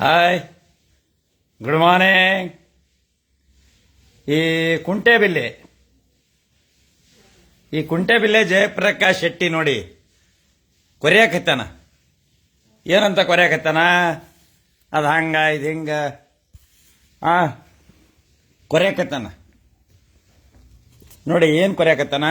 Hi good morning ಈ ಕುಂಟೆಬಿಲ್ಲೆ ಈ ಕುಂಟೆಬಿಲ್ಲೆ ಜಯಪ್ರಕಾಶ್ ಶೆಟ್ಟಿ ನೋಡಿ. ಕೊರಿಯಾಕತ್ತಾನ. ಏನಂತ ಕೊರಿಯಾಕತ್ತಾನ? ಅದು ಹಂಗ, ಇದು ಹಿಂಗ. ಆ, ಕೊರಿಯಾಕತ್ತಾನ. ನೋಡಿ, ಏನು ಕೊರಿಯಾಕತ್ತಾನ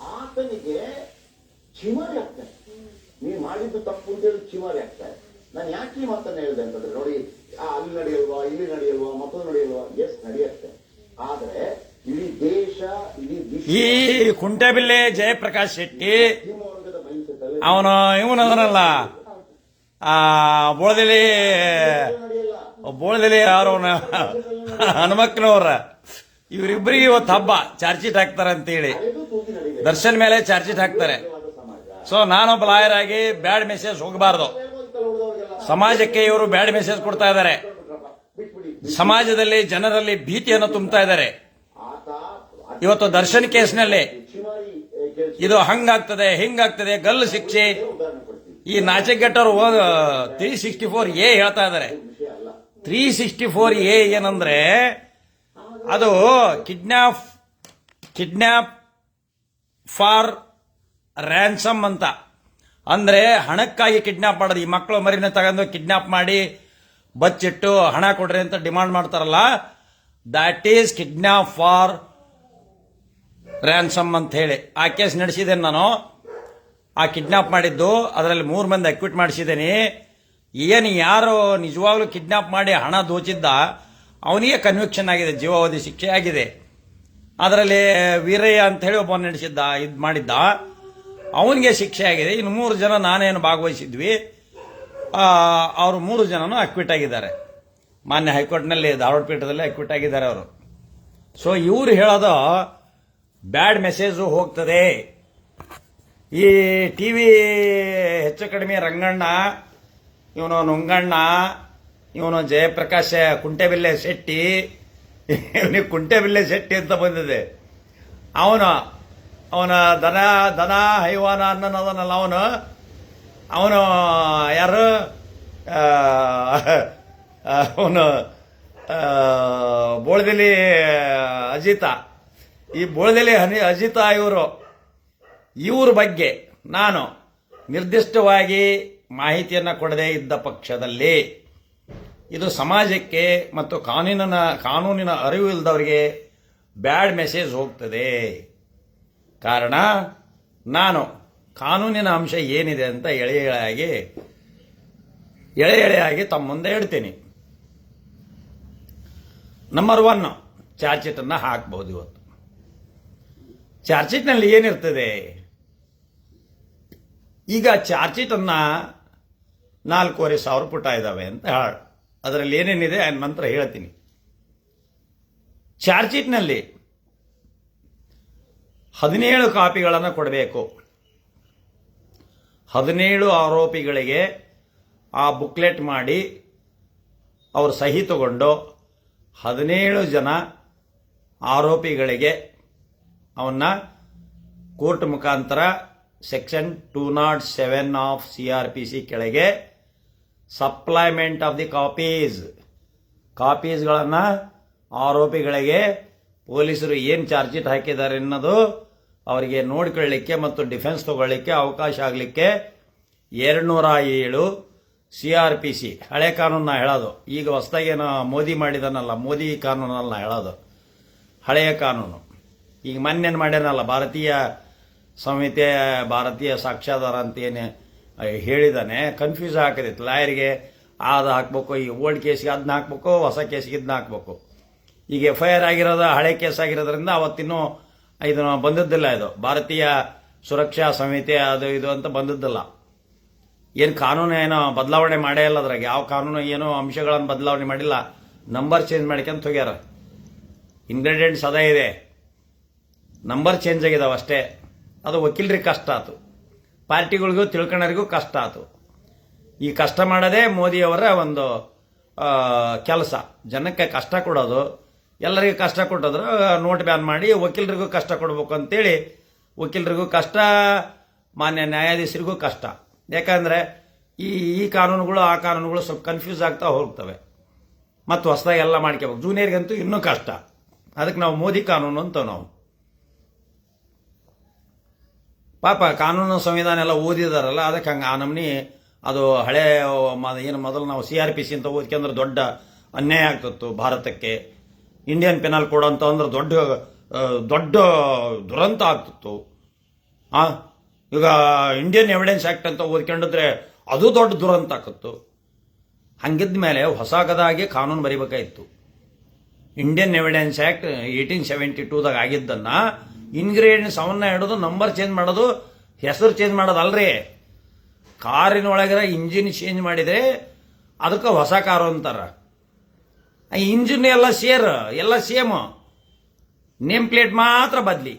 ಆತನಿಗೆ ಚಿಮಾರಿ ಆಗ್ತಾರೆ ನೀವು ಮಾಡಿದ್ದು ತಪ್ಪು ಅಂತ ಹೇಳಿ ಚಿಮಾರಿ ಆಗ್ತಾರೆ ನಾನು ಯಾಕೆ ಈ ಮಾತನ್ನು ಹೇಳಿದೆ ಅಂತಂದ್ರೆ ನೋಡಿ ಅಲ್ಲಿ ನಡೆಯಲ್ವಾ ಇಲ್ಲಿ ನಡೆಯಲ್ವಾ ಮತ್ತೊಂದು ನಡೆಯಲ್ವಾ? ಎಸ್ ನಡೆಯುತ್ತೆ. ಆದ್ರೆ ಇಡೀ ದೇಶ ಇಡೀ ಈ ಕುಂಟೆಬಿಲ್ಲೆ ಜಯಪ್ರಕಾಶ್ ಶೆಟ್ಟಿ ಅವನು ಇವನು ಅದನಲ್ಲ. ಆ ಬೋಳದಲ್ಲಿ ಬೋಳದಲ್ಲಿ ಯಾರು ಹನುಮಕ್ಕನವ್ರ ಇವರಿಬ್ಬರಿಗೆ ಇವತ್ತು ಹಬ್ಬ ಚಾರ್ಜ್ ಶೀಟ್ ಹಾಕ್ತಾರೆ ಅಂತೇಳಿ. ದರ್ಶನ್ ಮೇಲೆ ಚಾರ್ಜ್ ಶೀಟ್ ಹಾಕ್ತಾರೆ. ಸೊ ನಾನೊಬ್ಬ ಲಾಯರ್ ಆಗಿ ಬ್ಯಾಡ್ ಮೆಸೇಜ್ ಹೋಗಬಾರ್ದು. ಸಮಾಜಕ್ಕೆ ಇವರು ಬ್ಯಾಡ್ ಮೆಸೇಜ್ ಕೊಡ್ತಾ ಇದ್ದಾರೆ. ಸಮಾಜದಲ್ಲಿ ಜನರಲ್ಲಿ ಭೀತಿಯನ್ನು ತುಂಬುತ್ತಾ ಇದ್ದಾರೆ. ಇವತ್ತು ದರ್ಶನ್ ಕೇಸ್ನಲ್ಲಿ ಇದು ಹಂಗಾಗ್ತದೆ, ಹಿಂಗಾಗ್ತದೆ ಗಲ್ಲು ಶಿಕ್ಷೆ. ಈ ನಾಚಿಕೆಟ್ಟರು ತ್ರೀ ಸಿಕ್ಸ್ಟಿ ಫೋರ್ ಎ ಹೇಳ್ತಾ ಇದ್ದಾರೆ. ತ್ರೀ ಸಿಕ್ಸ್ಟಿ ಫೋರ್ ಎ ಏನಂದ್ರೆ ಅದು ಕಿಡ್ನಾಪ್ ಕಿಡ್ನಾಪ್ ಫಾರ್ ರ್ಯಾನ್ಸಮ್ ಅಂತ. ಅಂದ್ರೆ ಹಣಕ್ಕಾಗಿ ಕಿಡ್ನಾಪ್ ಮಾಡೋದು. ಈ ಮಕ್ಕಳು ಮರಿನ ತಗೊಂಡು ಕಿಡ್ನಾಪ್ ಮಾಡಿ ಬಚ್ಚಿಟ್ಟು ಹಣ ಕೊಡ್ರಿ ಅಂತ ಡಿಮಾಂಡ್ ಮಾಡ್ತಾರಲ್ಲ that is kidnap for ransom ಅಂತ ಹೇಳಿ. ಆ ಕೇಸ್ ನಡೆಸಿದ್ದೇನೆ ನಾನು. ಆ ಕಿಡ್ನಾಪ್ ಮಾಡಿದ್ದು, ಅದರಲ್ಲಿ ಮೂರು ಮಂದಿ ಅಕ್ವಿಟ್ ಮಾಡಿಸಿದ್ದೀನಿ. ಏನು ಯಾರು ನಿಜವಾಗ್ಲೂ ಕಿಡ್ನಾಪ್ ಮಾಡಿ ಹಣ ದೋಚಿದ್ದ, ಅವನಿಗೆ ಕನ್ವಿಕ್ಷನ್ ಆಗಿದೆ, ಜೀವಾವಧಿ ಶಿಕ್ಷೆ ಆಗಿದೆ. ಅದರಲ್ಲಿ ವೀರಯ್ಯ ಅಂತ ಹೇಳಿ ಒಬ್ಬ ನಡೆಸಿದ್ದ, ಇದು ಮಾಡಿದ್ದ. ಅವನಿಗೆ ಶಿಕ್ಷೆ ಆಗಿದೆ. ಇನ್ನು ಮೂರು ಜನ ನಾನೇನು ಭಾಗವಹಿಸಿದ್ವಿ. ಅವರು ಮೂರು ಜನನು ಅಕ್ವಿಟ್ ಆಗಿದ್ದಾರೆ. ಮಾನ್ಯ ಹೈಕೋರ್ಟ್ನಲ್ಲಿ ಧಾರವಾಡ ಪೀಠದಲ್ಲಿ ಅಕ್ವಿಟ್ ಆಗಿದ್ದಾರೆ ಅವರು. ಸೊ ಇವರು ಹೇಳೋದು, ಬ್ಯಾಡ್ ಮೆಸೇಜು ಹೋಗ್ತದೆ. ಈ ಟಿ ವಿ ಹೆಚ್ಚು ಕಡಿಮೆ ರಂಗಣ್ಣ, ಇವನು ನುಂಗಣ್ಣ, ಇವನು ಜಯಪ್ರಕಾಶ್ ಕುಂಟೆಬಿಲ್ಲೆ ಶೆಟ್ಟಿ, ಇವನಿಗೆ ಕುಂಟೆಬಿಲ್ಲೆ ಶೆಟ್ಟಿ ಅಂತ ಬಂದಿದೆ. ಅವನು ಅವನ ದನ ದನ, ಹೈವಾನ ಅನ್ನೋದನ್ನಲ್ಲ ಅವನು ಅವನು ಯಾರು? ಅವನು ಬೋಳದಲ್ಲಿ ಅಜಿತ. ಈ ಬೋಳದಲ್ಲಿ ಹನಿ, ಅಜಿತ ಇವರು. ಇವ್ರ ಬಗ್ಗೆ ನಾನು ನಿರ್ದಿಷ್ಟವಾಗಿ ಮಾಹಿತಿಯನ್ನು ಕೊಡದೇ ಇದ್ದ ಪಕ್ಷದಲ್ಲಿ ಇದು ಸಮಾಜಕ್ಕೆ ಮತ್ತು ಕಾನೂನಿನ ಕಾನೂನಿನ ಅರಿವು ಇಲ್ಲದವರಿಗೆ ಬ್ಯಾಡ್ ಮೆಸೇಜ್ ಹೋಗ್ತದೆ. ಕಾರಣ, ನಾನು. ಕಾನೂನಿನ ಅಂಶ ಏನಿದೆ ಅಂತ ಎಳೆ ಎಳೆಯಾಗಿ ಎಳೆ ಎಳೆಯಾಗಿ ತಮ್ಮ ಮುಂದೆ ಇಡ್ತೀನಿ. ನಂಬರ್ ಒನ್ ಚಾರ್ಜ್ ಶೀಟನ್ನು ಹಾಕಬಹುದು ಇವತ್ತು. ಚಾರ್ಜ್ ಶೀಟ್ನಲ್ಲಿ ಏನಿರ್ತದೆ? ಈಗ ಚಾರ್ಜ್ ಶೀಟನ್ನ ನಾಲ್ಕೂವರೆ ಸಾವಿರ ಪುಟ ಇದ್ದಾವೆ ಅಂತ ಹೇಳ ಅದರಲ್ಲಿ ಏನೇನಿದೆ? ಆ ನಂತರ ಹೇಳ್ತೀನಿ. ಚಾರ್ಜ್ ಶೀಟ್ನಲ್ಲಿ ಹದಿನೇಳು ಕಾಪಿಗಳನ್ನು ಕೊಡಬೇಕು. ಹದಿನೇಳು ಆರೋಪಿಗಳಿಗೆ ಆ ಬುಕ್ಲೆಟ್ ಮಾಡಿ ಅವರು ಸಹಿ ತಗೊಂಡು ಹದಿನೇಳು ಜನ ಆರೋಪಿಗಳಿಗೆ ಅವನ್ನ ಕೋರ್ಟ್ ಮುಖಾಂತರ section two not seven of C R P C ಕೆಳಗೆ ಸಪ್ಲೈಮೆಂಟ್ ಆಫ್ ದಿ ಕಾಪೀಸ್. ಕಾಪೀಸ್ಗಳನ್ನು ಆರೋಪಿಗಳಿಗೆ ಪೊಲೀಸರು ಏನು ಚಾರ್ಜ್ ಹಾಕಿದ್ದಾರೆ ಅನ್ನೋದು ಅವರಿಗೆ ನೋಡ್ಕೊಳ್ಳಿಕ್ಕೆ ಮತ್ತು ಡಿಫೆನ್ಸ್ ತಗೊಳ್ಳಿಕ್ಕೆ ಅವಕಾಶ ಆಗಲಿಕ್ಕೆ ಎರಡುನೂರ ಏಳು ಸಿ ಆರ್ ಪಿ ಸಿ, ಹಳೆ ಕಾನೂನನ್ನ ಹೇಳೋದು. ಈಗ ಹೊಸದಾಗೇನು ಮೋದಿ ಮಾಡಿದನಲ್ಲ, ಮೋದಿ ಕಾನೂನಲ್ಲ ಹೇಳೋದು. ಹಳೆಯ ಕಾನೂನು. ಈಗ ಮೊನ್ನೇನು ಮಾಡ್ಯಾನಲ್ಲ, ಭಾರತೀಯ ಸಂಹಿತೆ, ಭಾರತೀಯ ಸಾಕ್ಷ್ಯಾಧಾರ ಅಂತ ಏನು ಹೇಳಿದಾನೆ. ಕನ್ಫ್ಯೂಸ್ ಹಾಕಿದಿತ್ತು ಲಾಯರ್ಗೆ ಅದು ಹಾಕ್ಬೇಕು, ಈ ಓಲ್ಡ್ ಕೇಸಿಗೆ ಅದನ್ನ ಹಾಕ್ಬೇಕು, ಹೊಸ ಕೇಸಿಗೆ ಇದನ್ನ ಹಾಕ್ಬೇಕು. ಈಗ ಎಫ್ ಐ ಆರ್ ಆಗಿರೋದು, ಹಳೆ ಕೇಸ್ ಆಗಿರೋದ್ರಿಂದ ಅವತ್ತಿನ್ನೂ ಇದು ಬಂದದ್ದಿಲ್ಲ ಇದು. ಭಾರತೀಯ ಸುರಕ್ಷಾ ಸಮಿತಿ ಅದು ಇದು ಅಂತ ಬಂದದ್ದಿಲ್ಲ. ಏನು ಕಾನೂನು ಏನೋ ಬದಲಾವಣೆ ಮಾಡೇ ಇಲ್ಲ ಅದ್ರಾಗ. ಯಾವ ಕಾನೂನು ಏನೋ ಅಂಶಗಳನ್ನು ಬದಲಾವಣೆ ಮಾಡಿಲ್ಲ. ನಂಬರ್ ಚೇಂಜ್ ಮಾಡ್ಕೊಂತ ಹೋಗ್ಯಾರ ಇಂಗ್ರೀಡಿಯೆಂಟ್ಸ್ ಅದೇ ಇದೆ. ನಂಬರ್ ಚೇಂಜ್ ಆಗಿದಾವೆ ಅಷ್ಟೇ. ಅದು ವಕೀಲರಿಗೆ ಕಷ್ಟ ಆಯ್ತು ಪಾರ್ಟಿಗಳಿಗೂ ತಿಳ್ಕೊಳ್ಳೋರಿಗೂ ಕಷ್ಟ ಆಯ್ತು ಈ ಕಷ್ಟ ಮಾಡೋದೇ ಮೋದಿಯವರ ಒಂದು ಕೆಲಸ. ಜನಕ್ಕೆ ಕಷ್ಟ ಕೊಡೋದು. ಎಲ್ಲರಿಗೂ ಕಷ್ಟ ಕೊಟ್ಟಿದ್ರು, ನೋಟ್ ಬ್ಯಾನ್ ಮಾಡಿ ವಕೀಲರಿಗೂ ಕಷ್ಟ ಕೊಡ್ಬೇಕು ಅಂತೇಳಿ ವಕೀಲರಿಗೂ ಕಷ್ಟ, ಮಾನ್ಯ ನ್ಯಾಯಾಧೀಶರಿಗೂ ಕಷ್ಟ. ಯಾಕಂದರೆ ಈ ಈ ಕಾನೂನುಗಳು, ಆ ಕಾನೂನುಗಳು ಸ್ವಲ್ಪ ಕನ್ಫ್ಯೂಸ್ ಆಗ್ತಾ ಹೋಗ್ತವೆ. ಮತ್ತು ಹೊಸದಾಗಿ ಎಲ್ಲ ಮಾಡ್ಕೋಬೇಕು. ಜೂನಿಯರ್ಗಂತೂ ಇನ್ನೂ ಕಷ್ಟ. ಅದಕ್ಕೆ ನಾವು ಮೋದಿ ಕಾನೂನು ಅಂತ ನಾವು. ಪಾಪ ಕಾನೂನು ಸಂವಿಧಾನ ಎಲ್ಲ ಓದಿದಾರಲ್ಲ, ಅದಕ್ಕೆ ಹಂಗೆ ಆ ನಮ್ನಿ ಅದು ಹಳೆ ಏನು ಮೊದಲು ನಾವು ಸಿ ಆರ್ ಪಿ ಸಿ ಅಂತ ಓದ್ಕೊಂಡ್ರೆ ದೊಡ್ಡ ಅನ್ಯಾಯ ಆಗ್ತಿತ್ತು ಭಾರತಕ್ಕೆ. ಇಂಡಿಯನ್ ಪೆನಲ್ ಕೋಡ್ ಅಂತ ಅಂದ್ರೆ ದೊಡ್ಡ ದೊಡ್ಡ ದುರಂತ ಆಗ್ತಿತ್ತು. ಈಗ ಇಂಡಿಯನ್ ಎವಿಡೆನ್ಸ್ ಆಕ್ಟ್ ಅಂತ ಓದ್ಕೊಂಡಿದ್ರೆ ಅದು ದೊಡ್ಡ ದುರಂತ ಆಗ್ತಿತ್ತು. ಹಂಗಿದ್ದ ಮೇಲೆ ಹೊಸ ಕದಾಗಿ ಕಾನೂನು ಬರಿಬೇಕಾಗಿತ್ತು Indian evidence act eighteen seventy ಟೂದಾಗ ಆಗಿದ್ದನ್ನ ಇನ್ಗ್ರೀಡಿಯೆಂಟ್ಸ್ ಅವನ್ನ ಹಿಡಿದು ನಂಬರ್ ಚೇಂಜ್ ಮಾಡೋದು, ಹೆಸರು ಚೇಂಜ್ ಮಾಡೋದು ಅಲ್ರಿ ಕಾರಿನ ಒಳಗಿರೋ ಇಂಜಿನ್ ಚೇಂಜ್ ಮಾಡಿದ್ರೆ ಅದಕ್ಕೆ ಹೊಸ ಕಾರು ಅಂತಾರ. ಇಂಜಿನ್ ಎಲ್ಲ ಸೇರ್ ಎಲ್ಲ ಸೇಮ್ ನೇಮ್ ಪ್ಲೇಟ್ ಮಾತ್ರ ಬದ್ಲಿ.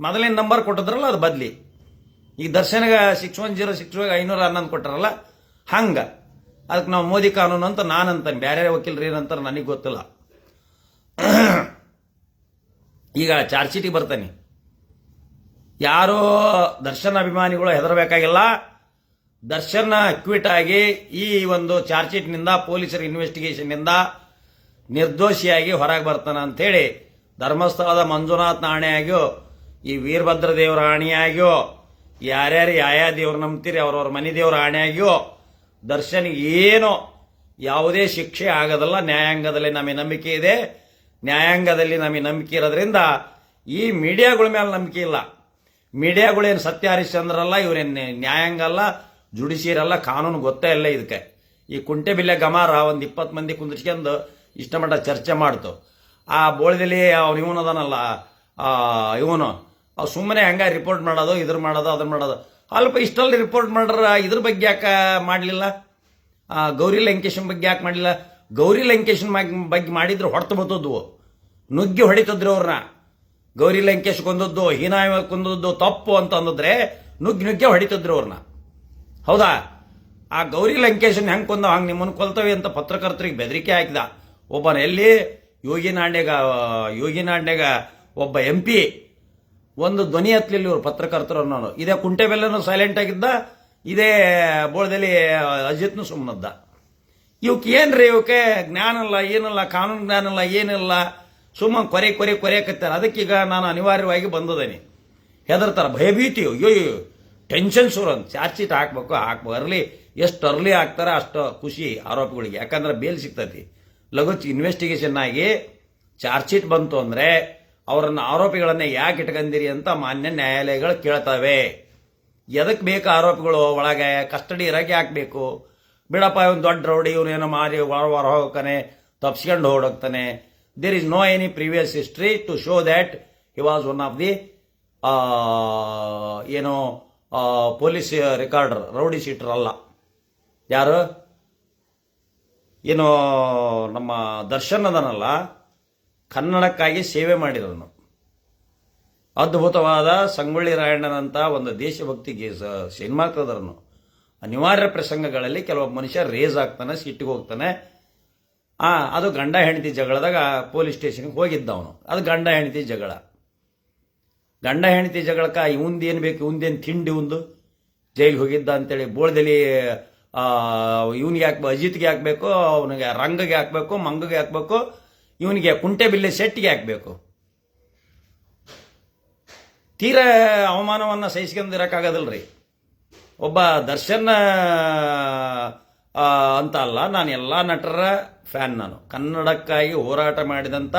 ಮೊದಲಿನ ನಂಬರ್ ಕೊಟ್ಟಿದ್ರಲ್ಲ, ಅದು ಬದ್ಲಿ. ಈಗ ದರ್ಶನಗ ಸಿಕ್ಸ್ ಒನ್ ಜೀರೋ ಸಿಕ್ಸ್ ಐನೂರ ಹನ್ನೊಂದು ಕೊಟ್ಟರಲ್ಲ ಹಂಗ. ಅದಕ್ಕೆ ನಾವು ಮೋದಿ ಕಾನೂನು ಅಂತ ನಾನು ಅಂತಾನೆ ಬೇರೆ ವಕೀಲರು ಏನಂತಾರೆ ನನಗೆ ಗೊತ್ತಿಲ್ಲ. ಈಗ ಚಾರ್ಜ್ ಶೀಟಿಗೆ ಬರ್ತಾನೆ. ಯಾರೋ ದರ್ಶನ್ ಅಭಿಮಾನಿಗಳು ಹೆದರಬೇಕಾಗಿಲ್ಲ. ದರ್ಶನ್ ಅಕ್ವಿಟ್ ಆಗಿ ಈ ಒಂದು ಚಾರ್ಜ್ ಶೀಟ್ನಿಂದ ಪೊಲೀಸರ ಇನ್ವೆಸ್ಟಿಗೇಷನ್ನಿಂದ ನಿರ್ದೋಷಿಯಾಗಿ ಹೊರಗೆ ಬರ್ತಾನೆ ಅಂಥೇಳಿ ಧರ್ಮಸ್ಥಳದ ಮಂಜುನಾಥ್ ಆಣೆಯಾಗ್ಯೋ ಈ ವೀರಭದ್ರ ದೇವರ ಆಣೆಯಾಗ್ಯೋ, ಯಾರ್ಯಾರು ಯಾಯಾ ದೇವ್ರು ನಂಬ್ತೀರಿ ಅವ್ರವ್ರ ಮನೆ ದೇವ್ರ ಆಣೆಯಾಗ್ಯೋ, ದರ್ಶನ್ಗೆ ಏನೋ ಯಾವುದೇ ಶಿಕ್ಷೆ ಆಗೋದಲ್ಲ. ನ್ಯಾಯಾಂಗದಲ್ಲಿ ನಮಗೆ ನಂಬಿಕೆ ಇದೆ. ನ್ಯಾಯಾಂಗದಲ್ಲಿ ನಮಗೆ ನಂಬಿಕೆ ಇರೋದ್ರಿಂದ ಈ ಮೀಡಿಯಾಗಳ ಮೇಲೆ ನಂಬಿಕೆ ಇಲ್ಲ. ಮೀಡಿಯಾಗಳೇನು ಸತ್ಯ ಹರಿಶ್ಚಂದ್ರಲ್ಲ ಇವ್ರೇನು ನ್ಯಾಯಾಂಗ ಅಲ್ಲ ಜುಡಿಷಿಯರ್ ಅಲ್ಲ, ಕಾನೂನು ಗೊತ್ತೇ ಇಲ್ಲ ಇದಕ್ಕೆ. ಈ ಕುಂಟೆಬಿಲ್ಲೆ ಗಮಾರ ಒಂದು ಇಪ್ಪತ್ತು ಮಂದಿ ಕುಂದಿರ್ಸ್ಕೊಂಡು ಇಷ್ಟ ಮಟ್ಟ ಚರ್ಚೆ ಮಾಡ್ತು. ಆ ಬೋಳದಲ್ಲಿ ಇವನು ಅದನಲ್ಲ ಇವನು. ಸುಮ್ಮನೆ ಹಂಗ ರಿಪೋರ್ಟ್ ಮಾಡೋದು, ಇದ್ರ ಮಾಡೋದು ಅದನ್ನ ಮಾಡೋದು. ಅಲ್ಪ ಇಷ್ಟಲ್ಲಿ ರಿಪೋರ್ಟ್ ಮಾಡ್ರ ಇದ್ರ ಬಗ್ಗೆ ಯಾಕೆ ಮಾಡಲಿಲ್ಲ? ಗೌರಿ ಲಂಕೇಶನ್ ಬಗ್ಗೆ ಯಾಕೆ ಮಾಡಲಿಲ್ಲ? ಗೌರಿ ಲಂಕೇಶನ್ ಬಗ್ಗೆ ಮಾಡಿದ್ರೆ ಹೊಡೆತು ಬತ್ತದ್ವು ನುಗ್ಗಿ ಹೊಡಿತಿದ್ರು ಅವ್ರನ್ನ ಗೌರಿ ಲಂಕೇಶ್ ಕೊಂದದ್ದು ಹೀನಾಯ ಕೊಂದದ್ದು ತಪ್ಪು ಅಂತ ಅಂದಿದ್ರೆ ನುಗ್ಗಿ ನುಗ್ಗೆ ಹೊಡಿತಿದ್ರು ಅವ್ರನ್ನ ಹೌದಾ? ಆ ಗೌರಿ ಲಂಕೇಶನ್ ಹೆಂಗ್ ಕೊಂದ ಹಂಗೆ ನಿಮ್ಮನ್ನು ಕೊಲ್ತವೆ ಅಂತ ಪತ್ರಕರ್ತರಿಗೆ ಬೆದರಿಕೆ ಹಾಕಿದ. ಒಬ್ಬನ ಎಲ್ಲಿ? ಯೋಗಿ ನಾಣ್ಯಗ ಯೋಗಿ ನಾಣ್ಯಗ ಒಬ್ಬ ಎಂ ಪಿ ಒಂದು ಧ್ವನಿ ಹತ್ತಲಿಲ್ಲ ಇವರು ಪತ್ರಕರ್ತರು ಅನ್ನೋನು ಇದೇ ಕುಂಟೆಬೆಲ್ಲನು ಸೈಲೆಂಟ್ ಆಗಿದ್ದ, ಇದೇ ಬೋಳದಲ್ಲಿ ಅಜಿತ್ನು ಸುಮ್ಮನದ್ದ ಇವಕ್ಕೆ ಏನ್ರಿ ಇವಕ್ಕೆ ಜ್ಞಾನ ಇಲ್ಲ ಏನಿಲ್ಲ, ಕಾನೂನು ಜ್ಞಾನ ಇಲ್ಲ ಏನಿಲ್ಲ. ಸುಮ್ಮ ಕೊರೆ ಕೊರೆ ಕೊರೆಯಕತ್ತಾರೆ ಅದಕ್ಕೀಗ ನಾನು ಅನಿವಾರ್ಯವಾಗಿ ಬಂದದೇನೆ ಹೆದರ್ತಾರ. ಭಯಭೀತಿ ಅಯ್ಯೋ ಟೆನ್ಷನ್ ಶುರು ಅಂತ. ಚಾರ್ಜ್ ಶೀಟ್ ಹಾಕ್ಬೇಕು ಹಾಕ್ಬೇಕು. ಅರ್ಲಿ, ಎಷ್ಟು ಅರ್ಲಿ ಹಾಕ್ತಾರೆ ಅಷ್ಟು ಖುಷಿ ಆರೋಪಿಗಳಿಗೆ. ಯಾಕಂದ್ರೆ ಬೇಲ್ ಸಿಗ್ತತಿ. ಲಘು ಇನ್ವೆಸ್ಟಿಗೇಷನ್ ಆಗಿ ಚಾರ್ಜ್ ಶೀಟ್ ಬಂತು ಅಂದ್ರೆ ಅವರನ್ನು ಆರೋಪಿಗಳನ್ನ ಯಾಕೆ ಇಟ್ಕೊಂಡಿರಿ ಅಂತ ಮಾನ್ಯ ನ್ಯಾಯಾಲಯಗಳು ಕೇಳ್ತವೆ. ಎದಕ್ಕೆ ಬೇಕು ಆರೋಪಿಗಳು ಒಳಗೆ? ಕಸ್ಟಡಿ ಇರಕ್ಕೆ ಹಾಕಬೇಕು ಬಿಡಪ್ಪ, ಇವನು ದೊಡ್ಡ ರೌಡಿ ಇವನೇನೋ ಮಾರಿ ಹೊರ ಹೊರ ಹೋಗ್ತಾನೆ, ತಪ್ಸ್ಕೊಂಡು ಹೊರಡೋಗ್ತಾನೆ there is no any previous history to show that he was one of the ಏನು ಪೊಲೀಸ್ ರೆಕಾರ್ಡರ್ ರೌಡಿ ಶೀಟರ್ ಅಲ್ಲ. ಯಾರು? ಏನು ನಮ್ಮ ದರ್ಶನ್ ಅದನಲ್ಲ, ಕನ್ನಡಕ್ಕಾಗಿ ಸೇವೆ ಮಾಡಿದವನು. ಅದ್ಭುತವಾದ ಸಂಗೊಳ್ಳಿ ರಾಯಣ್ಣನಂತ ಒಂದು ದೇಶಭಕ್ತಿ ಸಿನಿಮಾ ತದರನು ಅನಿವಾರ್ಯ ಪ್ರಸಂಗಗಳಲ್ಲಿ ಕೆಲವೊಬ್ಬ ಮನುಷ್ಯ ರೇಸ್ ಆಗ್ತಾನೆ ಸಿಟ್ಟಿಗೆ ಹೋಗ್ತಾನೆ. ಆ, ಅದು ಗಂಡ ಹೆಂಡತಿ ಜಗಳದಾಗ ಪೊಲೀಸ್ ಸ್ಟೇಷನ್ಗೆ ಹೋಗಿದ್ದ ಅವನು ಅದು ಗಂಡ ಹೆಂಡತಿ ಜಗಳ. ಗಂಡ ಹೆಂಡತಿ ಜಗಳಕ್ಕ ಇವಂದೇನು ಬೇಕು ಇವಂದೇನು ತಿಂಡಿ ಒಂದು ಜೈಲಿಗೆ ಹೋಗಿದ್ದ ಅಂತೇಳಿ ಬೋಳ್ದಲ್ಲಿ ಇವನಿಗೆ ಯಾಕೆ ಅಜಿತ್ಗೆ ಹಾಕ್ಬೇಕು ಅವನಿಗೆ ರಂಗಗೆ ಹಾಕ್ಬೇಕು ಮಂಗಗೆ ಹಾಕ್ಬೇಕು ಇವನಿಗೆ ಕುಂಟೆಬಿಲ್ಲೆ ಶೆಟ್ಟಿಗೆ ಹಾಕ್ಬೇಕು ತೀರಾ ಅವಮಾನವನ್ನು ಸಹಿಸ್ಕೊಂಡಿರೋಕ್ಕಾಗೋದಿಲ್ರಿ ಒಬ್ಬ ದರ್ಶನ್ ಅಂತ ಅಲ್ಲ, ನಾನು ಎಲ್ಲ ನಟರ ಫ್ಯಾನ್ ನಾನು. ಕನ್ನಡಕ್ಕಾಗಿ ಹೋರಾಟ ಮಾಡಿದಂಥ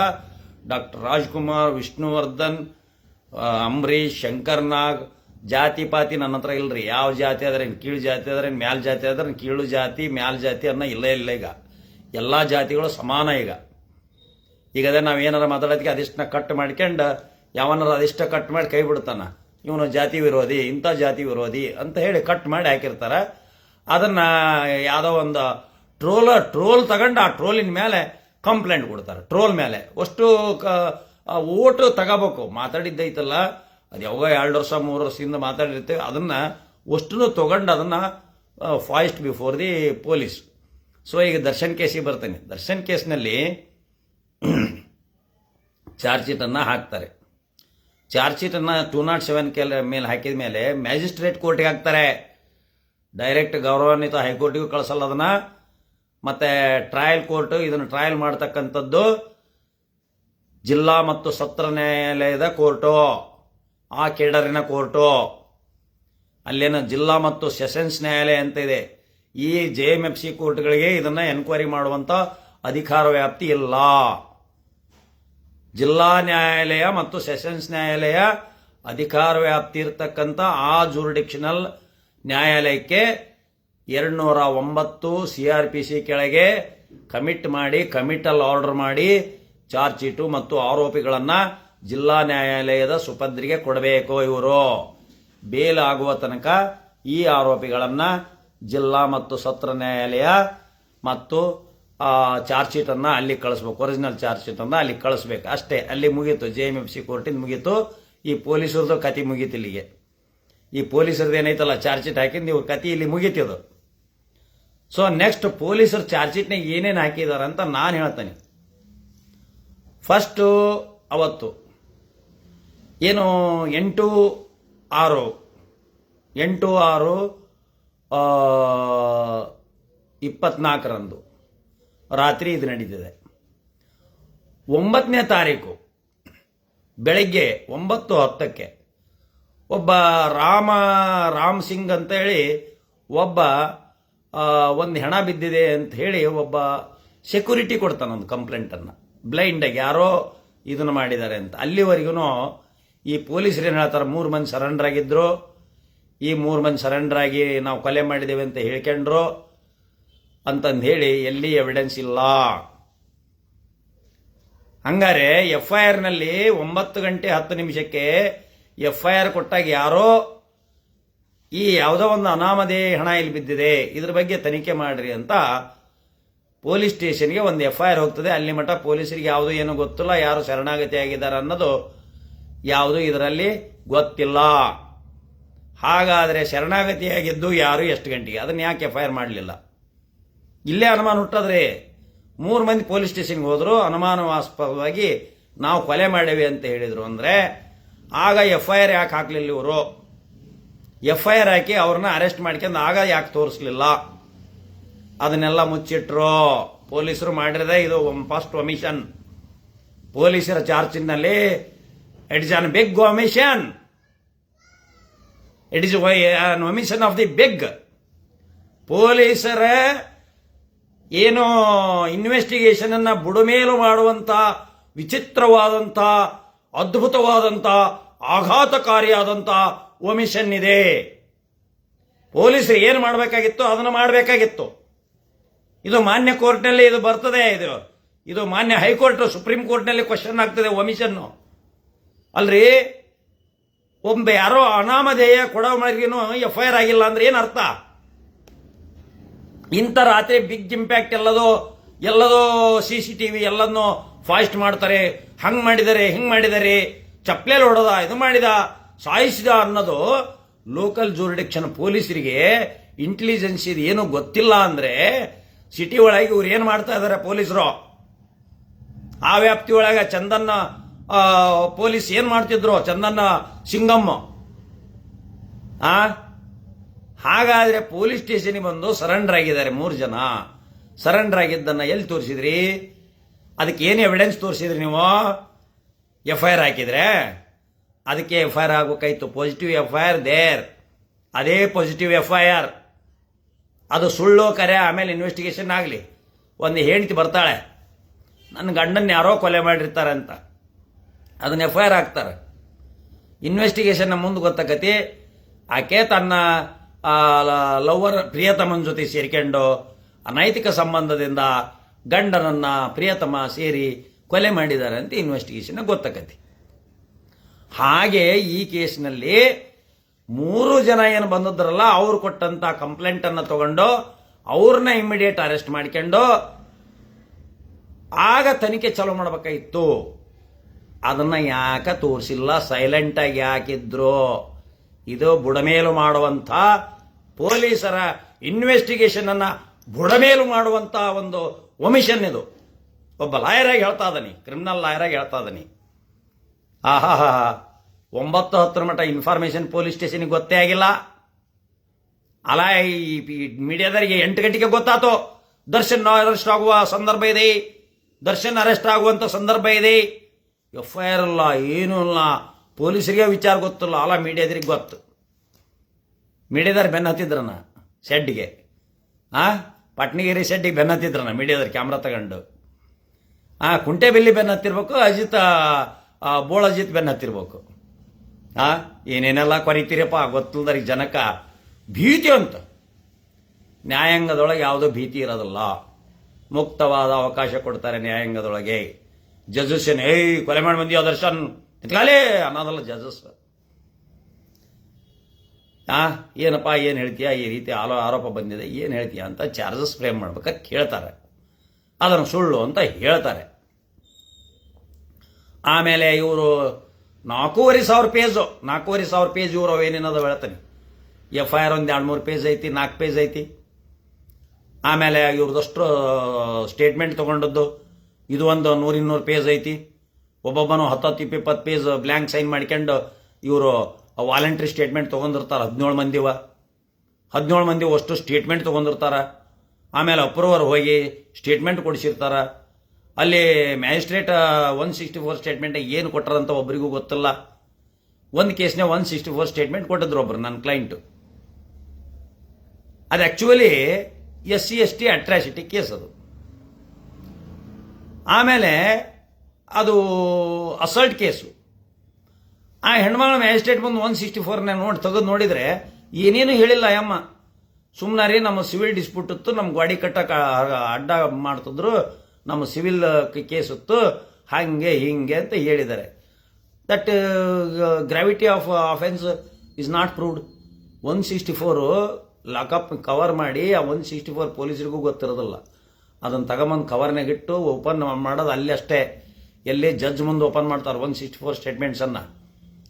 ಡಾಕ್ಟರ್ ರಾಜ್ಕುಮಾರ್, ವಿಷ್ಣುವರ್ಧನ್ ಅಂಬರೀಶ್ ಅಂಬರೀಷ್, ಶಂಕರ್ ನಾಗ್ ಜಾತಿ ಪಾತಿ ನನ್ನ ಹತ್ರ ಇಲ್ರಿ. ಯಾವ ಜಾತಿ ಆದ್ರೆ ಕೀಳು ಜಾತಿ ಆದ್ರೆ ಮ್ಯಾಲ್ ಜಾತಿ ಆದ್ರೆ ಕೀಳು ಜಾತಿ, ಮ್ಯಾಲ್ ಜಾತಿ ಅನ್ನೋ ಇಲ್ಲೇ, ಇಲ್ಲ ಈಗ. ಎಲ್ಲ ಜಾತಿಗಳು ಸಮಾನ ಈಗ. ಈಗ ಅದೇ ನಾವು ಏನಾರ ಮಾತಾಡೋದಕ್ಕೆ ಅದಿಷ್ಟನ್ನ ಕಟ್ ಮಾಡ್ಕೊಂಡು ಯಾವನಾರ ಅದಿಷ್ಟ ಕಟ್ ಮಾಡಿ ಕೈ ಬಿಡ್ತಾನ. ಇವನು ಜಾತಿ ವಿರೋಧಿ, ಇಂಥ ಜಾತಿ ವಿರೋಧಿ ಅಂತ ಹೇಳಿ ಕಟ್ ಮಾಡಿ ಹಾಕಿರ್ತಾರ. ಅದನ್ನ ಯಾವುದೋ ಒಂದು ಟ್ರೋಲ ಟ್ರೋಲ್ ತಗೊಂಡು ಆ ಟ್ರೋಲಿನ ಮೇಲೆ ಕಂಪ್ಲೇಂಟ್ ಕೊಡ್ತಾರೆ. ಟ್ರೋಲ್ ಮೇಲೆ ಅಷ್ಟು ಕ ಓಟು ತಗೋಬೇಕು. ಮಾತಾಡಿದ್ದೈತಲ್ಲ. ಅದು ಯಾವಾಗ ಎರಡು ವರ್ಷ, ಮೂರು ವರ್ಷದಿಂದ ಮಾತಾಡಿರ್ತೇವೆ ಅದನ್ನು ಅಷ್ಟನ್ನು ತೊಗೊಂಡು ಅದನ್ನು ಫಾಯಿಸ್ಟ್ ಬಿಫೋರ್ ದಿ ಪೊಲೀಸ್. ಸೊ ಈಗ ದರ್ಶನ್ ಕೇಸಿಗೆ ಬರ್ತೇನೆ. ದರ್ಶನ್ ಕೇಸ್ನಲ್ಲಿ ಚಾರ್ಜ್ ಶೀಟನ್ನು ಹಾಕ್ತಾರೆ. ಚಾರ್ಜ್ ಶೀಟನ್ನು ಟೂ ನಾಟ್ ಸೆವೆನ್ ಕೆಲ ಮೇಲೆ ಹಾಕಿದ ಮೇಲೆ ಮ್ಯಾಜಿಸ್ಟ್ರೇಟ್ ಕೋರ್ಟಿಗೆ ಹಾಕ್ತಾರೆ. ಡೈರೆಕ್ಟ್ ಗೌರವಾನ್ವಿತ ಹೈಕೋರ್ಟಿಗೂ ಕಳಿಸಲ್ಲ ಅದನ್ನು. ಮತ್ತು ಟ್ರಯಲ್ ಕೋರ್ಟ್ ಇದನ್ನು ಟ್ರಯಲ್ ಮಾಡ್ತಕ್ಕಂಥದ್ದು ಜಿಲ್ಲಾ ಮತ್ತು ಸತ್ರ ನ್ಯಾಯಾಲಯದ ಕೋರ್ಟು. ಆ ಕೇಡರಿನ ಕೋರ್ಟು. ಅಲ್ಲಿನ ಜಿಲ್ಲಾ ಮತ್ತು ಸೆಷನ್ಸ್ ನ್ಯಾಯಾಲಯ ಅಂತ ಇದೆ. ಈ ಜೆ ಎಂ ಎಫ್ ಸಿ ಕೋರ್ಟ್ಗಳಿಗೆ ಇದನ್ನು ಎನ್ಕ್ವೈರಿ ಮಾಡುವಂಥ ಅಧಿಕಾರ ವ್ಯಾಪ್ತಿ ಇಲ್ಲ. ಜಿಲ್ಲಾ ನ್ಯಾಯಾಲಯ ಮತ್ತು ಸೆಷನ್ಸ್ ನ್ಯಾಯಾಲಯ ಅಧಿಕಾರ ವ್ಯಾಪ್ತಿ ಇರತಕ್ಕಂಥ ಆ ಜೂರ್ಡಿಕ್ಷನಲ್ ನ್ಯಾಯಾಲಯಕ್ಕೆ ಎರಡ್ನೂರ ಒಂಬತ್ತು ಸಿ ಆರ್ ಪಿ ಸಿ ಕೆಳಗೆ ಕಮಿಟ್ ಮಾಡಿ, ಕಮಿಟಲ್ ಆರ್ಡರ್ ಮಾಡಿ, ಚಾರ್ಜ್ ಶೀಟು ಮತ್ತು ಆರೋಪಿಗಳನ್ನು ಜಿಲ್ಲಾ ನ್ಯಾಯಾಲಯದ ಸುಪದ್ರಿಗೆ ಕೊಡಬೇಕು ಇವರು. ಬೇಲ್ ಆಗುವ ತನಕ ಈ ಆರೋಪಿಗಳನ್ನು ಜಿಲ್ಲಾ ಮತ್ತು ಸತ್ರ ನ್ಯಾಯಾಲಯ ಮತ್ತು ಚಾರ್ಜ್ ಶೀಟನ್ನು ಅಲ್ಲಿ ಕಳಿಸ್ಬೇಕು. ಒರಿಜಿನಲ್ ಚಾರ್ಜ್ ಶೀಟನ್ನು ಅಲ್ಲಿ ಕಳಿಸ್ಬೇಕು. ಅಷ್ಟೇ, ಅಲ್ಲಿ ಮುಗೀತು. ಜೆ ಎಂ ಎಫ್ ಸಿ ಕೋರ್ಟಿಂದ ಮುಗೀತು. ಈ ಪೊಲೀಸರದು ಕತಿ ಮುಗೀತು ಇಲ್ಲಿಗೆ. ಈ ಪೊಲೀಸರದ್ದು ಏನೈತಲ್ಲ, ಚಾರ್ಜ್ ಶೀಟ್ ಹಾಕಿ ನೀವು ಕತಿ ಇಲ್ಲಿ ಮುಗೀತಿದು ಸೊ ನೆಕ್ಸ್ಟ್ ಪೊಲೀಸರು ಚಾರ್ಜ್ ಶೀಟ್ನಾಗ ಏನೇನು ಹಾಕಿದಾರೆ ಅಂತ ನಾನು ಹೇಳ್ತೇನೆ. ಫಸ್ಟು ಅವತ್ತು ಏನು? ಎಂಟು ಆರು. ಎಂಟು ಆರು ಇಪ್ಪತ್ನಾಲ್ಕರಂದು. ರಾತ್ರಿ ಇದು ನಡೀತಿದೆ. ಒಂಬತ್ತನೇ ತಾರೀಕು, ಬೆಳಗ್ಗೆ ಒಂಬತ್ತು ಹತ್ತಕ್ಕೆ ಒಬ್ಬ ರಾಮ, ರಾಮ್ ಸಿಂಗ್ ಅಂತ ಹೇಳಿ ಒಬ್ಬ ಒಂದು ಹೆಣ ಬಿದ್ದಿದೆ ಅಂತ ಹೇಳಿ ಒಬ್ಬ ಸೆಕ್ಯೂರಿಟಿ ಕೊಡ್ತಾನೆ ಒಂದು ಕಂಪ್ಲೇಂಟನ್ನು ಬ್ಲೈಂಡಾಗಿ ಯಾರೋ ಇದನ್ನು ಮಾಡಿದ್ದಾರೆ ಅಂತ. ಅಲ್ಲಿವರೆಗೂ ಈ ಪೊಲೀಸರು ಏನು ಹೇಳ್ತಾರೆ? ಮೂರು ಮಂದಿ ಸರೆಂಡರ್ ಆಗಿದ್ದರು ಈ ಮೂರು ಮಂದಿ ಸರೆಂಡರ್ ಆಗಿ ನಾವು ಕೊಲೆ ಮಾಡಿದ್ದೇವೆ ಅಂತ ಹೇಳ್ಕೊಂಡ್ರು. ಅಂತಂದು ಹೇಳಿ ಎಲ್ಲಿ ಎವಿಡೆನ್ಸ್ ಇಲ್ಲ. ಹಂಗಾರೆ ಎಫ್ ಐ ಆರ್ನಲ್ಲಿ ಒಂಬತ್ತು ಗಂಟೆ ಹತ್ತು ನಿಮಿಷಕ್ಕೆ ಎಫ್ ಐ ಆರ್ ಕೊಟ್ಟಾಗ ಯಾರೋ ಈ ಯಾವುದೋ ಒಂದು ಅನಾಮಧೇಯ ಹಣ ಇಲ್ಲಿ ಬಿದ್ದಿದೆ, ಇದ್ರ ಬಗ್ಗೆ ತನಿಖೆ ಮಾಡಿರಿ ಅಂತ ಪೊಲೀಸ್ ಸ್ಟೇಷನ್ಗೆ ಒಂದು ಎಫ್ ಐ ಆರ್ ಹೋಗ್ತದೆ. ಅಲ್ಲಿ ಮಟ್ಟ ಪೊಲೀಸರಿಗೆ ಯಾವುದೂ ಏನೂ ಗೊತ್ತಿಲ್ಲ, ಯಾರು ಶರಣಾಗತಿ ಆಗಿದ್ದಾರೆ ಅನ್ನೋದು ಯಾವುದು ಇದರಲ್ಲಿ? ಗೊತ್ತಿಲ್ಲ. ಹಾಗಾದರೆ ಶರಣಾಗತಿಯಾಗಿದ್ದು ಯಾರು? ಎಷ್ಟು ಗಂಟೆಗೆ? ಅದನ್ನು ಯಾಕೆ ಆರ್ ಮಾಡಲಿಲ್ಲ? ಇಲ್ಲೇ ಅನುಮಾನ ಹುಟ್ಟಿದ್ರೆ ಮೂರು ಮಂದಿ ಪೊಲೀಸ್ ಸ್ಟೇಷನ್ಗೆ ಹೋದರು. ಅನುಮಾನವಾಸ್ಪದವಾಗಿ ನಾವು ಕೊಲೆ ಮಾಡೇವಿ ಅಂತ ಹೇಳಿದರು ಅಂದ್ರೆ, ಆಗ ಎಫ್ ಐ ಆರ್ ಯಾಕೆ ಹಾಕಲಿಲ್ಲ ಇವರು? ಎಫ್ ಐ ಆರ್ ಹಾಕಿ ಅವ್ರನ್ನ ಅರೆಸ್ಟ್ ಮಾಡ್ಕೊಂಡು ಆಗ ಯಾಕೆ ತೋರಿಸ್ಲಿಲ್ಲ? ಅದನ್ನೆಲ್ಲ ಮುಚ್ಚಿಟ್ರು. ಪೊಲೀಸರು ಮಾಡಿರದೆ ಇದು ಫಸ್ಟ್ ಒಮಿಷನ್. ಪೊಲೀಸರ ಚಾರ್ಜಿನಲ್ಲಿ it is an big omission it is an omission of the big ಪೊಲೀಸರ ಏನೋ ಇನ್ವೆಸ್ಟಿಗೇಷನ್ ಅನ್ನ ಬುಡಮೇಲು ಮಾಡುವಂತ, ವಿಚಿತ್ರವಾದಂತ, ಅದ್ಭುತವಾದಂತ, ಆಘಾತಕಾರಿಯಾದಂತ ಒಮಿಷನ್ ಇದೆ. ಪೊಲೀಸರು ಏನು ಮಾಡಬೇಕಾಗಿತ್ತು ಅದನ್ನು ಮಾಡಬೇಕಾಗಿತ್ತು. ಇದು ಮಾನ್ಯ ಕೋರ್ಟ್ನಲ್ಲಿ ಇದು ಬರ್ತದೆ. ಇದು ಇದು ಮಾನ್ಯ ಹೈಕೋರ್ಟ್, ಸುಪ್ರೀಂ ಕೋರ್ಟ್ನಲ್ಲಿ ಕ್ವಶನ್ ಆಗ್ತದೆ ಒಮಿಷನ್ನು ಅಲ್ರಿ? ಒಬ್ಬ ಯಾರೋ ಅನಾಮಧೇಯ ಕೊಡವರಿಗೂ ಎಫ್ ಐ ಆರ್ ಆಗಿಲ್ಲ ಅಂದ್ರೆ ಏನು ಅರ್ಥ? ಇಂಥ ರಾತ್ರಿ ಬಿಗ್ ಇಂಪ್ಯಾಕ್ಟ್ ಎಲ್ಲದೋ ಎಲ್ಲದೋ ಸಿ ಸಿ ಟಿ ವಿ ಎಲ್ಲದನ್ನು ಫಾಸ್ಟ್ ಮಾಡ್ತಾರೆ. ಹಂಗ್ ಮಾಡಿದರೆ, ಹಿಂಗ್ ಮಾಡಿದರೆ ಚಪ್ಲೇಲ್ ಹೊಡೆದ, ಇದು ಮಾಡಿದ, ಸಾಯಿಸಿದ ಅನ್ನೋದು ಲೋಕಲ್ ಜೂರಿಡಿಕ್ಷನ್ ಪೊಲೀಸರಿಗೆ ಇಂಟೆಲಿಜೆನ್ಸ್ ಏನು ಗೊತ್ತಿಲ್ಲ ಅಂದ್ರೆ ಸಿಟಿ ಒಳಗೆ ಇವ್ರು ಏನು ಮಾಡ್ತಾ ಇದ್ದಾರೆ ಪೊಲೀಸರು? ಆ ವ್ಯಾಪ್ತಿ ಒಳಗೆ ಚಂದನ್ನ ಪೊಲೀಸ್ ಏನ್ ಮಾಡ್ತಿದ್ರು? ಚಂದನ್ನ ಸಿಂಗಮ್ಮ. ಆ? ಹಾಗಾದ್ರೆ ಪೊಲೀಸ್ ಸ್ಟೇಷನ್ಗೆ ಬಂದು ಸರೆಂಡರ್ ಆಗಿದ್ದಾರೆ ಮೂರು ಜನ. ಸರೆಂಡರ್ ಆಗಿದ್ದನ್ನ ಎಲ್ಲಿ ತೋರಿಸಿದ್ರಿ? ಅದಕ್ಕೆ ಏನು ಎವಿಡೆನ್ಸ್ ತೋರಿಸಿದ್ರಿ ನೀವು? ಎಫ್ ಐ ಆರ್ ಹಾಕಿದ್ರೆ? ಅದಕ್ಕೆ F I R ಆಗಬೇಕಾಯ್ತು positive F I R there ಅದೇ ಪಾಸಿಟಿವ್ ಎಫ್ ಐ ಆರ್ ಅದು ಸುಳ್ಳು ಕರೆ ಆಮೇಲೆ ಇನ್ವೆಸ್ಟಿಗೇಷನ್ ಆಗಲಿ. ಒಂದು ಹೆಂಡತಿ ಬರ್ತಾಳೆ. ನನ್ನ ಗಂಡನ್ನ ಯಾರೋ ಕೊಲೆ ಮಾಡಿರ್ತಾರೆ ಅಂತ. ಅದನ್ನ ಎಫ್ ಐ ಆರ್ ಹಾಕ್ತಾರೆ ಇನ್ವೆಸ್ಟಿಗೇಷನ್ ಮುಂದೆ ಗೊತ್ತಾಕತಿ, ಆಕೆ ತನ್ನ ಲವರ್ ಪ್ರಿಯತಮನ ಜೊತೆ ಸೇರಿಕೊಂಡು ಅನೈತಿಕ ಸಂಬಂಧದಿಂದ ಗಂಡನನ್ನ ಪ್ರಿಯತಮ ಸೇರಿ ಕೊಲೆ ಮಾಡಿದ್ದಾರೆ ಅಂತ ಇನ್ವೆಸ್ಟಿಗೇಷನ್ ಗೊತ್ತಾಕತಿ. ಹಾಗೆ ಈ ಕೇಸ್ನಲ್ಲಿ ಮೂರು ಜನ ಏನು ಬಂದದ್ರಲ್ಲ, ಅವ್ರು ಕೊಟ್ಟಂತ ಕಂಪ್ಲೇಂಟ್ ಅನ್ನ ತಗೊಂಡು ಅವ್ರನ್ನ ಇಮಿಡಿಯೇಟ್ ಅರೆಸ್ಟ್ ಮಾಡ್ಕೊಂಡು ಆಗ ತನಿಖೆ ಚಾಲೂ ಮಾಡಬೇಕಾಗಿತ್ತು. ಅದನ್ನ ಯಾಕೆ ತೋರಿಸಿಲ್ಲ? ಸೈಲೆಂಟಾಗಿ ಯಾಕಿದ್ರು? ಇದು ಬುಡಮೇಲು ಮಾಡುವಂಥ ಪೊಲೀಸರ ಇನ್ವೆಸ್ಟಿಗೇಷನನ್ನು ಬುಡಮೇಲು ಮಾಡುವಂಥ ಒಂದು ಒಮಿಷನ್ ಇದು. ಒಬ್ಬ ಲಾಯರಾಗಿ ಹೇಳ್ತಾ ಇದ್ದಾನೆ ಕ್ರಿಮಿನಲ್ ಲಾಯರಾಗಿ ಹೇಳ್ತಾ ಇದ್ದಾನೆ. ಆಹಾ ಒಂಬತ್ತು ಹತ್ತರ ಮಟ್ಟ ಇನ್ಫಾರ್ಮೇಷನ್ ಪೊಲೀಸ್ ಸ್ಟೇಷನ್ಗೆ ಗೊತ್ತೇ ಆಗಿಲ್ಲ. ಅಲ್ಲ, ಈ ಮೀಡಿಯಾದವರಿಗೆ ಎಂಟು ಗಂಟೆಗೆ ಗೊತ್ತಾತು ದರ್ಶನ್ ಅರೆಸ್ಟ್ ಆಗುವ ಸಂದರ್ಭ ಇದೆ. ದರ್ಶನ್ ಅರೆಸ್ಟ್ ಆಗುವಂಥ ಸಂದರ್ಭ ಇದೆ. ಎಫ್ ಐ ಆರ್ ಇಲ್ಲ ಏನೂ ಇಲ್ಲ ಪೊಲೀಸರಿಗೆ ವಿಚಾರ ಗೊತ್ತಿಲ್ಲ. ಅಲ್ಲ ಮೀಡಿಯಾದ್ರಿಗೆ ಗೊತ್ತು. ಮೀಡಿಯಾದವ್ರು ಬೆನ್ನ ಹತ್ತಿದ್ರನ? ಶೆಡ್ಗೆ ಆ? ಪಟ್ನಗಿರಿ ಶೆಡ್ಡಿಗೆ ಬೆನ್ನ ಹತ್ತಿದ್ರನ ಮೀಡಿಯಾದವ್ರು ಕ್ಯಾಮ್ರಾ ತಗೊಂಡು? ಆ, ಕುಂಟೆಬೆಲ್ಲಿ ಬೆನ್ನ ಹತ್ತಿರ್ಬೇಕು, ಅಜಿತ್ ಬೋಳ ಅಜಿತ್ ಬೆನ್ನ ಹತ್ತಿರ್ಬೇಕು. ಆ, ಏನೇನೆಲ್ಲ ಕೊರಿತೀರಪ್ಪ ಗೊತ್ತಿಲ್ದರಿಗೆ ಜನಕ. ಭೀತಿ ಅಂತ ನ್ಯಾಯಾಂಗದೊಳಗೆ ಯಾವುದೋ ಭೀತಿ ಇರೋದಿಲ್ಲ. ಮುಕ್ತವಾದ ಅವಕಾಶ ಕೊಡ್ತಾರೆ ನ್ಯಾಯಾಂಗದೊಳಗೆ. ಜಜಸ್ ಏನು, ಏಯ್, ಕೊಲೆ ಮಾಡಿ ಬಂದಿಯೋ ದರ್ಶನ್. ನಿಂತ್ಕಾಲೇ, ಅನ್ನೋದಲ್ಲ ಜಜಸ್. ಆ, ಏನಪ್ಪ, ಏನು ಹೇಳ್ತೀಯಾ? ಈ ರೀತಿ ಆಲೋ, ಆರೋಪ ಬಂದಿದೆ, ಏನು ಹೇಳ್ತೀಯ ಅಂತ ಚಾರ್ಜಸ್ ಫ್ರೇಮ್ ಮಾಡ್ಬೇಕಾದ್ರೆ ಕೇಳ್ತಾರೆ. ಅದನ್ನು ಸುಳ್ಳು ಅಂತ ಹೇಳ್ತಾರೆ. ಆಮೇಲೆ ಇವರು ನಾಲ್ಕೂವರೆ ಸಾವಿರ ಪೇಜು, ನಾಲ್ಕೂವರೆ ಸಾವಿರ ಪೇಜ್ ಇವರು ಏನೇನದು ಹೇಳ್ತಾನೆ. ಎಫ್ ಐ ಆರ್ ಒಂದು ಎರಡು ಮೂರು ಪೇಜ್ ಐತಿ, ನಾಲ್ಕು ಪೇಜ್ ಐತಿ. ಆಮೇಲೆ ಇವ್ರದಷ್ಟು ಸ್ಟೇಟ್ಮೆಂಟ್ ತೊಗೊಂಡದ್ದು ಇದು ಒಂದು ನೂರಿನ್ನೂರು ಪೇಜ್ ಐತಿ. ಒಬ್ಬೊಬ್ಬನು ಹತ್ತತ್ತು ಇಪ್ಪ ಇಪ್ಪತ್ತು ಪೇಜ್ ಬ್ಲ್ಯಾಂಕ್ ಸೈನ್ ಮಾಡ್ಕೊಂಡು ಇವರು ವಾಲಂಟ್ರಿ ಸ್ಟೇಟ್ಮೆಂಟ್ ತೊಗೊಂಡಿರ್ತಾರೆ. ಹದಿನೇಳು ಮಂದಿವ. ಹದಿನೇಳು ಮಂದಿ ಅಷ್ಟು ಸ್ಟೇಟ್ಮೆಂಟ್ ತೊಗೊಂಡಿರ್ತಾರೆ. ಆಮೇಲೆ ಅಪ್ರೂವರ್ ಹೋಗಿ ಸ್ಟೇಟ್ಮೆಂಟ್ ಕೊಡಿಸಿರ್ತಾರೆ. ಅಲ್ಲಿ magistrate one sixty four statement ಏನು ಕೊಟ್ಟರಂತ ಒಬ್ಬರಿಗೂ ಗೊತ್ತಿಲ್ಲ. ಒಂದು ಕೇಸ್ನೇ ಒನ್ ಸಿಕ್ಸ್ಟಿ ಫೋರ್ ಸ್ಟೇಟ್ಮೆಂಟ್ ಕೊಟ್ಟಿದ್ರು ಒಬ್ರು ನನ್ನ ಕ್ಲೈಂಟು ಅದು actually S C, S T, atrocity case ಅದು. ಆಮೇಲೆ ಅದು ಅಸಲ್ಟ್ ಕೇಸು ಆ ಹೆಣ್ಮಗಳ ಮ್ಯಾಜಿಸ್ಟ್ರೇಟ್ ಬಂದು ಒನ್ ಸಿಕ್ಸ್ಟಿ ಫೋರ್ನ ನೋಡಿ ತೆಗೆದು ನೋಡಿದರೆ, ಏನೇನು ಹೇಳಿಲ್ಲ ಅಮ್ಮ ಸುಮ್ಮನೆ ನಮ್ಮ ಸಿವಿಲ್ ಡಿಸ್ಪ್ಯೂಟ್ ಇತ್ತು ನಮ್ಮ ಗಾಡಿ ಕಟ್ಟಕ್ಕೆ ಅಡ್ಡ ಮಾಡ್ತಿದ್ರು, ನಮ್ಮ ಸಿವಿಲ್ ಕೇಸ್ ಇತ್ತು, ಹಾಗೆ ಹಿಂಗೆ ಅಂತ ಹೇಳಿದ್ದಾರೆ. That gravity of offence is not proved one sixty four lockup cover ಮಾಡಿ, ಆ ಒನ್ ಸಿಕ್ಸ್ಟಿ ಫೋರ್ ಪೊಲೀಸರಿಗೂ ಗೊತ್ತಿರೋದಿಲ್ಲ. ಅದನ್ನು ತಗೊಂಬಂದು ಕವರ್ನಾಗಿಟ್ಟು ಓಪನ್ ಮಾಡೋದು ಅಲ್ಲಿ ಅಷ್ಟೇ. ಎಲ್ಲಿ ಜಡ್ಜ್ ಮುಂದೆ ಓಪನ್ ಮಾಡ್ತಾರೆ ಒನ್ ಸಿಕ್ಸ್ಟಿ ಫೋರ್ ಸ್ಟೇಟ್ಮೆಂಟ್ಸನ್ನು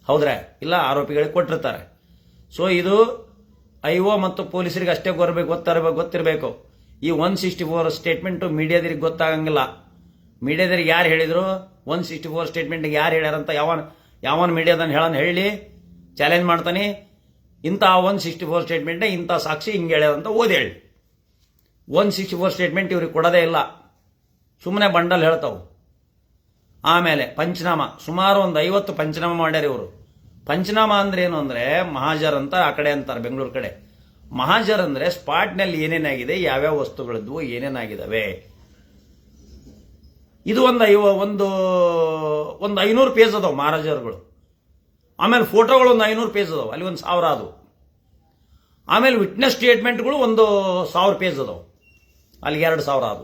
ಹೌದ್ರೆ? ಇಲ್ಲ, ಆರೋಪಿಗಳಿಗೆ ಕೊಟ್ಟಿರ್ತಾರೆ. ಸೊ ಇದು ಐ ಒ ಮತ್ತು ಪೊಲೀಸರಿಗೆ ಅಷ್ಟೇ ಗೊರಬೇಕು, ಗೊತ್ತಿರಬೇಕು ಗೊತ್ತಿರಬೇಕು. ಈ ಒನ್ ಸಿಕ್ಸ್ಟಿ ಫೋರ್ ಸ್ಟೇಟ್ಮೆಂಟು ಮೀಡಿಯಾದರಿಗೆ ಗೊತ್ತಾಗಂಗಿಲ್ಲ. ಮೀಡಿಯಾದರಿಗೆ ಯಾರು ಹೇಳಿದರು? ಒನ್ ಸಿಕ್ಸ್ಟಿ ಫೋರ್ ಸ್ಟೇಟ್ಮೆಂಟಿಗೆ ಯಾರು ಹೇಳ್ಯಾರಂತ ಯಾವನ್ ಯಾವನ್ ಮೀಡಿಯಾದನ್ನು ಹೇಳೋನ್ ಹೇಳಿ ಚಾಲೆಂಜ್ ಮಾಡ್ತಾನೆ. ಇಂಥ ಒನ್ ಸಿಕ್ಸ್ಟಿ ಫೋರ್ ಸ್ಟೇಟ್ಮೆಂಟ್ ಇಂಥ ಸಾಕ್ಷಿ ಹಿಂಗೆ ಹೇಳ್ಯಾರಂತ ಓದಿ ಹೇಳಿ. ಒನ್ ಸಿಕ್ಸ್ಟಿ ಫೋರ್ ಸ್ಟೇಟ್ಮೆಂಟ್ ಇವ್ರಿಗೆ ಕೊಡೋದೇ ಇಲ್ಲ. ಸುಮ್ಮನೆ ಬಂಡಲ್ ಹೇಳ್ತಾವು. ಆಮೇಲೆ ಪಂಚನಾಮ, ಸುಮಾರು ಒಂದು ಐವತ್ತು ಪಂಚನಾಮ ಮಾಡ್ಯಾರ ಇವರು. ಪಂಚನಾಮ ಅಂದ್ರೆ ಏನು ಅಂದ್ರೆ ಮಹಾಜರ್ ಅಂತ ಆ ಕಡೆ ಅಂತಾರೆ ಬೆಂಗಳೂರು ಕಡೆ. ಮಹಾಜರ್ ಅಂದ್ರೆ ಸ್ಪಾಟ್ನಲ್ಲಿ ಏನೇನಾಗಿದೆ, ಯಾವ್ಯಾವ ವಸ್ತುಗಳದ್ವು ಏನೇನಾಗಿದಾವೆ. ಇದು ಒಂದು ಐವ, ಒಂದು ಒಂದು ಐನೂರು ಪೇಜ್ ಅದಾವೆ ಮಹಾರಾಜರುಗಳು. ಆಮೇಲೆ ಫೋಟೋಗಳು ಒಂದು ಐನೂರು ಪೇಜ್ ಅದಾವೆ, ಅಲ್ಲಿ ಒಂದು ಸಾವಿರ ಅದು ಆಮೇಲೆ ವಿಟ್ನೆಸ್ ಸ್ಟೇಟ್ಮೆಂಟ್ಗಳು ಒಂದು ಸಾವಿರ ಪೇಜ್ ಅದಾವ. ಅಲ್ಲಿಗೆ ಎರಡು ಸಾವಿರ ಅದು.